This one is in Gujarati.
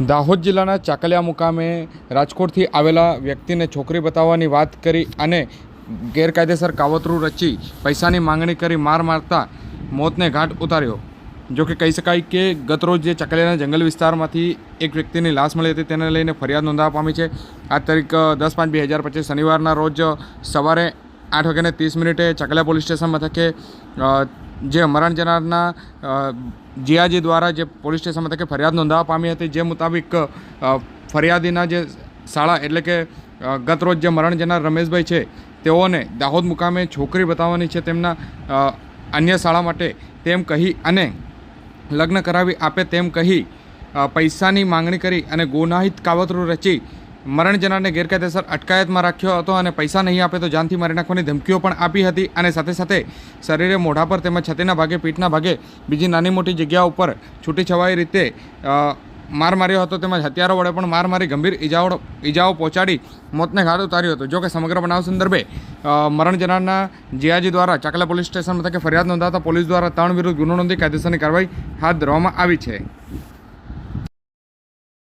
દાહોદ જિલ્લાના ચાકલિયા મુકામે રાજકોટથી આવેલા વ્યક્તિને છોકરી બતાવવાની વાત કરી અને ગેરકાયદેસર કાવતરું રચી પૈસાની માંગણી કરી માર મારતા મોતને ઘાટ ઉતાર્યો. જો કે કહી શકાય કે ગતરોજ જે ચકલિયાના જંગલ વિસ્તારમાંથી એક વ્યક્તિની લાશ મળી હતી તેને લઈને ફરિયાદ નોંધાવા પામી છે. આ તારીખ દસ પાંચ બે હજાર પચીસ શનિવારના રોજ સવારે આઠ વાગ્યાને ત્રીસ મિનિટે ચકલિયા પોલીસ સ્ટેશન મથકે જે મરણ જનારના અ, જીયાજી દ્વારા જે પોલીસ સ્ટેશન મથકે ફરિયાદ નોંધાવવા પામી હતી જે મુતાબિક ફરિયાદીના જે શાળા એટલે કે ગતરોજ ગત રોજ જે મરણ જનાર રમેશભાઈ છે તેઓને દાહોદ મુકામે છોકરી બતાવવાની છે તેમના અન્ય શાળા માટે તેમ કહી અને લગ્ન કરાવી આપે તેમ કહી પૈસાની માંગણી કરી અને ગુનાહિત કાવતરું રચી મરણ જનારને ગેરકાયદેસર અટકાયતમાં રાખ્યો હતો અને પૈસા નહીં આપે તો જાનથી મારી નાખવાની ધમકીઓ પણ આપી હતી અને સાથે સાથે શરીરે મોઢા પર તેમજ છતીના ભાગે, પીઠના ભાગે બીજી નાની મોટી જગ્યા ઉપર છૂટીછવાઈ રીતે માર માર્યો હતો તેમજ હથિયારો વડે પણ માર મારી ગંભીર ઈજાઓ ઈજાઓ પહોંચાડી મોતને ઘાટ ઉતાર્યો હતો. જોકે સમગ્ર બનાવ સંદર્ભે મરણ જનારના જીઆજી દ્વારા ચાકલા પોલીસ સ્ટેશન મથકે ફરિયાદ નોંધાતા પોલીસ દ્વારા ત્રણ વિરુદ્ધ ગુનો નોંધી કાયદેસરની કાર્યવાહી હાથ ધરવામાં આવી છે.